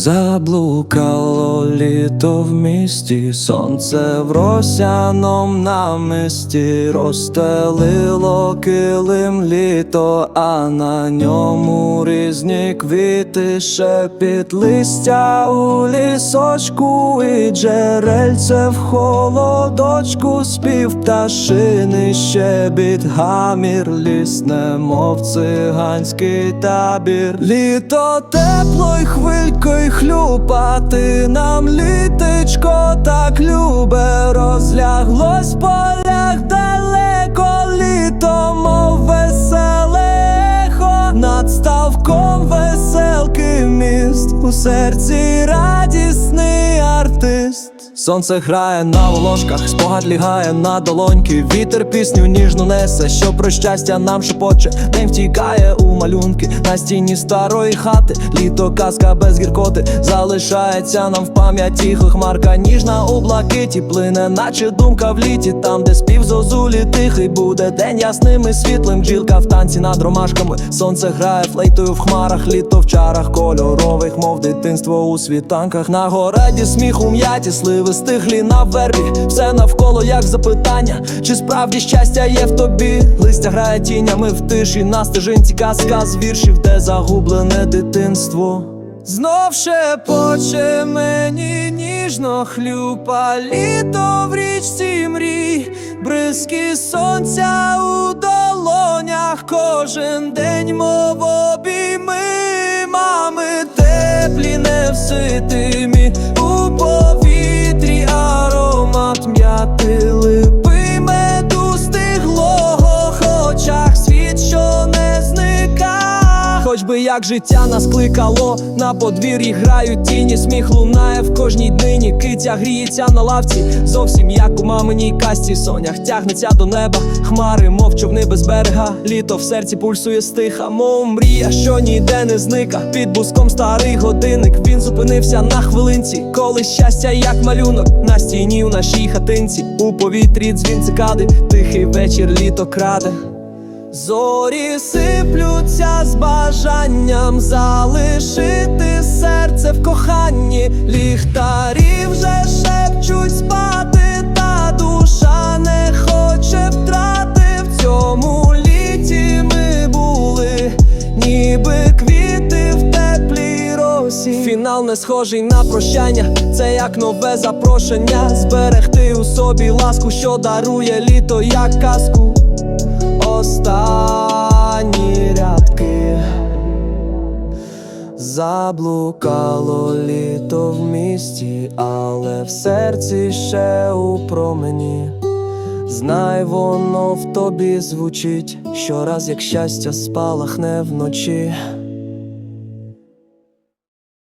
Заблукало літо в місті, сонце в росяном намисті, розстелило килим літо, а на ньому різні квіти, шепіт листя у лісочку, і джерельце в холодочку, спів пташини, щебіт, гамір, ліс, немов циганський табір. Літо тепло й хвилькою хлюпати нам літечко так любе, розляглось полях далеко літо, мов веселе ехо над ставком веселки міст. У серці радісний артист. Сонце грає на волошках, спогад лягає на долоньки. Вітер пісню ніжно несе, що про щастя нам шепоче. День втікає у малюнки на стіні старої хати. Літо казка без гіркоти залишається нам в пам'яті. Хмарка ніжна у блакиті, плине, наче думка в літі. Там, де спів зозулі тихий, буде день ясним і світлим. Бджілка в танці над ромашками. Сонце грає флейтою в хмарах, літо в чарах кольорових, мов дитинство у світанках. На городі сміх у м'яті, сливи стиглі на вербі. Все навколо, як запитання, чи справді щастя є в тобі? Листя грає тінями в тиші, на стежинці казка з віршів, де загублене дитинство. Знов шепоче мені ніжно хлюпа. Літо в річці мрій, бризки сонця у долонях. Кожен день, мов обійми. Мами теплі, невситимі у би як життя нас кликало, на подвір'ї грають тіні, сміх лунає в кожній днині, киця гріється на лавці, зовсім як у маминій касті, сонях тягнеться до неба, хмари, мов човни без берега, літо в серці пульсує стиха, мов мрія, що ніде не зника. Під буском старий годинник, він зупинився на хвилинці, коли щастя, як малюнок, на стіні у нашій хатинці, у повітрі дзвін цикади, тихий вечір літо краде. Зорі сиплються з бажанням залишити серце в коханні, ліхтарі вже шепчуть спати, та душа не хоче втрати. В цьому літі ми були, ніби квіти в теплій росі. Фінал не схожий на прощання, це як нове запрошення. Зберегти у собі ласку, що дарує літо, як казку останні рядки Заблукало літо в місті, але в серці ще у промені. Знай, воно в тобі звучить щораз, як щастя спалахне вночі.